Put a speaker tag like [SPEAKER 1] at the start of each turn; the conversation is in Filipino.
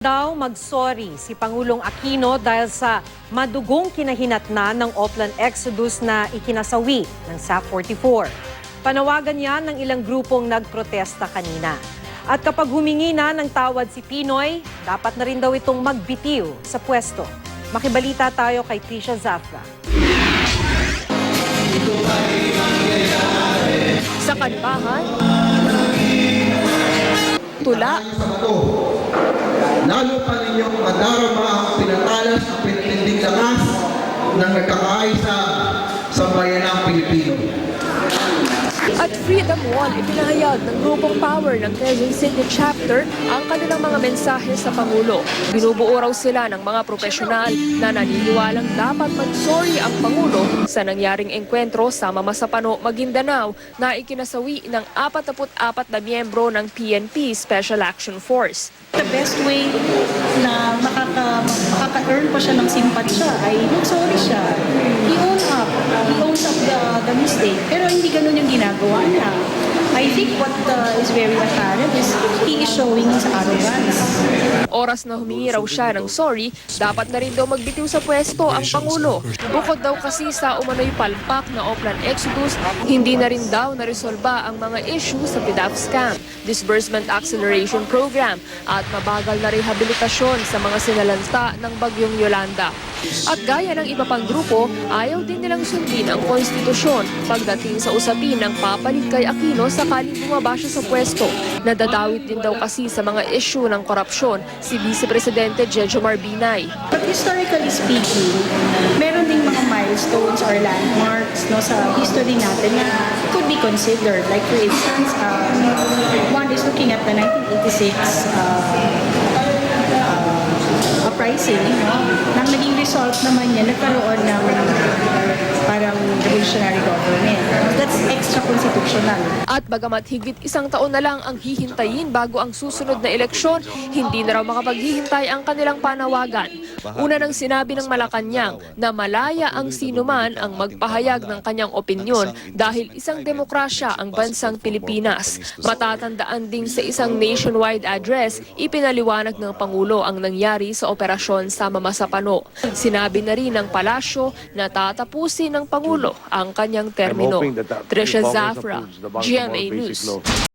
[SPEAKER 1] daw magsorry si Pangulong Aquino dahil sa madugong kinahinatna ng Oplan Exodus na ikinasawi ng SAF-44. Panawagan niya ng ilang grupong nagprotesta kanina. At kapag humingi na ng tawad si Pinoy, dapat na rin daw itong magbitiw sa pwesto. Makibalita tayo kay Trisha Zafra.
[SPEAKER 2] Sa kanbahan, tula
[SPEAKER 3] Lalo pa ninyong madarama ang pinatalas at pinatinding lakas ng nagkakaisa sa bayanang Pilipino.
[SPEAKER 2] At Freedom Wall ipinahayag ng grupong Power ng Quezon City Chapter ang kanilang mga mensahe sa Pangulo. Binubuo raw sila ng mga profesional na naniniwalang dapat mag-sorry ang Pangulo sa nangyaring engkwentro sa Mamasapano, Maguindanao na ikinasawi ng 44 na miyembro ng PNP Special Action Force.
[SPEAKER 4] The best way na makaka, makaka-earn pa siya ng simpatsya ay mag-sorry siya. He owns up. He owns up the, the mistake. Pero hindi ganun yung ginagawa niya. Think what uh, is very apparent is he is showing his arrogance.
[SPEAKER 2] Oras na humingi raw siya ng sorry, dapat na rin daw magbitiw sa pwesto ang Pangulo. Bukod daw kasi sa umano'y palpak na Oplan Exodus, hindi na rin daw naresolba ang mga issue sa PDAF scam, Disbursement Acceleration Program at mabagal na rehabilitasyon sa mga sinalanta ng bagyong Yolanda. At gaya ng iba pang grupo, ayaw din nilang sundin ang konstitusyon pagdating sa usapin ng papalit kay Aquino sakaling bumaba siya sa pwesto. Nadadawit din daw kasi sa mga issue ng korupsyon si Vice Presidente Jejo Marbinay.
[SPEAKER 4] But historically speaking, meron ding mga milestones or landmarks no, sa history natin na could be considered. Like for instance, uh, one is looking at the 1986 uh, uh, uprising, no? Nang naging result naman yan, nagkaroon ng parang revolutionary government. Extra-constitutional.
[SPEAKER 2] At bagamat higit isang taon na lang ang hihintayin bago ang susunod na eleksyon, hindi na raw makapaghihintay ang kanilang panawagan. Una nang sinabi ng Malacanang na malaya ang sinuman ang magpahayag ng kanyang opinyon dahil isang demokrasya ang bansang Pilipinas. Matatandaan ding sa isang nationwide address, ipinaliwanag ng Pangulo ang nangyari sa operasyon sa Mamasapano. Sinabi na rin ng palasyo na tatapusin ng Pangulo ang kanyang termino. Trisha Zafra, GMA News.